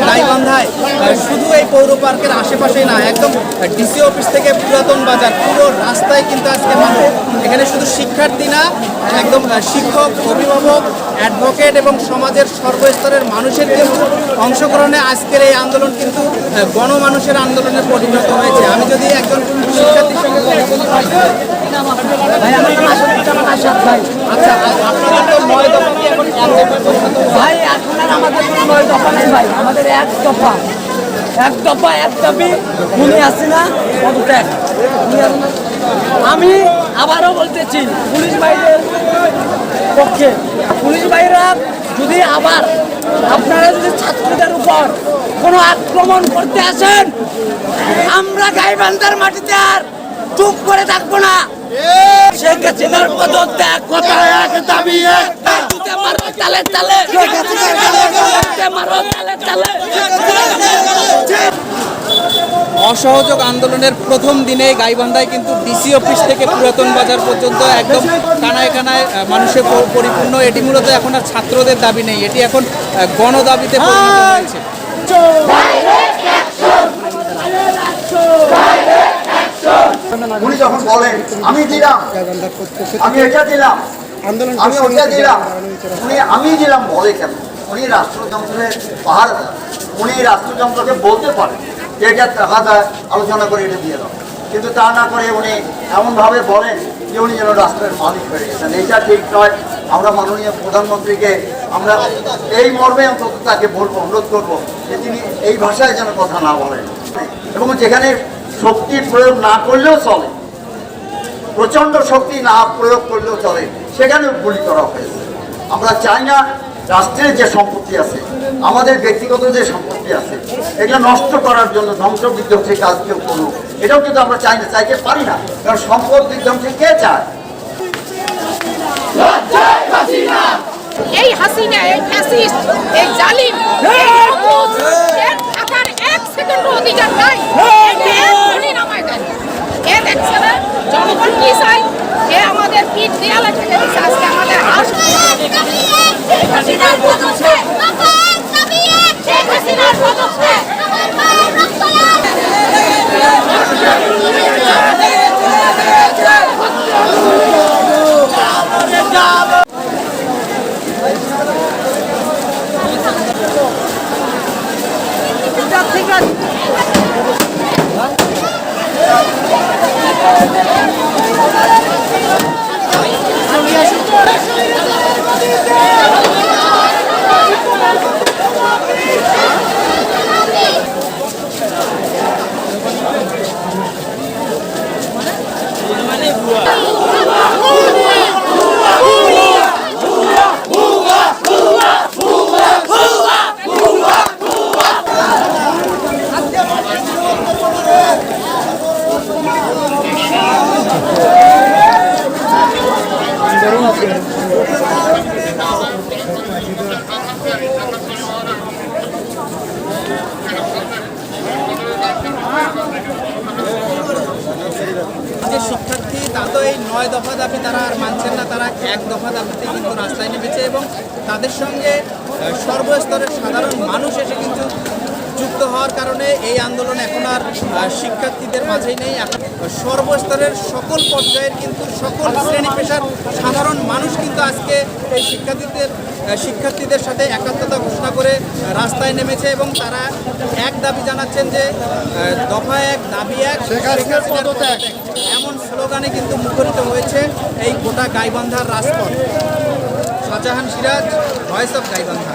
গাইবান্ধায় শুধু এই পৌর পার্কের আশেপাশেই না একদম ডিসি অফিস থেকে পুরাতন বাজার পুরো রাস্তায় কিন্তু আজকে মানুষ। এখানে শুধু শিক্ষার্থী না একদম শিক্ষক অভিভাবক অ্যাডভোকেট এবং সমাজের সর্বস্তরের মানুষের কিন্তু অংশগ্রহণে আজকের এই আন্দোলন কিন্তু গণমানুষের আন্দোলনে পরিণত হয়েছে। আমি যদি একজন শিক্ষার্থীর সঙ্গে আচ্ছা আপনারা তো নয় ভাই, এখন আর আমাদের কোনো নয় দফা নেই ভাই। আমাদের এক দফা। এক দফা, এক দাবি উনি আসি না পদত্যাগ। আমি আবারও বলতেছি, পুলিশ বাইরের পক্ষে। পুলিশ বাইরা যদি আবার আপনারা যদি ছাত্রদের উপর কোনো আক্রমণ করতে আসেন, আমরা গাইবান্ধার মাটিতে আর চুপ করে থাকব না। শেখ হাসিনার পদত্যাগ কথা এক দাবি? এক জুতে মারো তালে তালে। মারো তালে তালে। অসহযোগ আন্দোলনের প্রথম দিনে গাইবান্ধায় কিন্তু ডিসি অফিস থেকে পুরাতন বাজার পর্যন্ত একদম কানায় কানায় আহ, মানুষে প- পরিপূর্ণ। এটি মূলত এখন আর ছাত্রদের দাবি নেই। এটি এখন গণদাবিতে পরিণত হয়েছে। উনি যখন বলেন আমি দিলাম আমি এটা দিলাম আমি ওটা দিলাম উনি আমি দিলাম বলে কেন? উনি রাষ্ট্রযন্ত্রের পাহাড় উনি রাষ্ট্রযন্ত্রকে বলতে পারেন যে এটা টাকা দেয় আলোচনা করে এটা দিয়ে দাও। কিন্তু তা না করে উনি এমনভাবে বলেন যে উনি যেন রাষ্ট্রের মালিক হয়ে গেছেন। এটা ঠিক নয়। আমরা মাননীয় প্রধানমন্ত্রীকে আমরা এই মর্মে অন্তত তাকে বলব অনুরোধ করব যে তিনি এই ভাষায় যেন কথা না বলেন। এবং যেখানে শক্তির প্রয়োগ না করলেও চলে। প্রচণ্ড শক্তি না প্রয়োগ করলেও চলে। সেখানেও গুলি করা হয়েছে। আমরা চাই না রাষ্ট্রের যে সম্পত্তি আছে আমাদের ব্যক্তিগত যে সম্পত্তি আছে এগুলো নষ্ট করার জন্য ধ্বংস বিধ্বংসী কাজ কেউ করুক। এটাও কিন্তু আমরা চাই না চাইতে পারি না। কারণ সম্পদ বিধ্বংসী কে চায়? এই হাসিনা এই ফ্যাসিস্ট এই জালিম এই অবুঝ, এক সেকেন্ড অধিকার নাই। Yeah. শিক্ষার্থী তা তো এই নয় দফা দাবি তারা আর মানছেন না, তারা এক দফা দাবিতে কিন্তু রাস্তায় নেমেছে এবং তাদের সঙ্গে সর্বস্তরের সাধারণ মানুষ এসে কিন্তু যুক্ত হওয়ার কারণে এই আন্দোলন এখন আর শিক্ষার্থীদের মাঝেই নেই। এখন সর্বস্তরের সকল পর্যায়ের কিন্তু সকল শ্রেণি পেশার সাধারণ মানুষ কিন্তু আজকে এই শিক্ষার্থীদের শিক্ষার্থীদের সাথে একাত্মতা ঘোষণা করে রাস্তায় নেমেছে এবং তারা এক দাবি জানাচ্ছেন যে দফা এক দাবি এক এমন স্লোগানে কিন্তু মুখরিত হয়েছে এই গোটা গাইবান্ধার রাজপথ। Shahjahan Siraj voice of Gaibandha.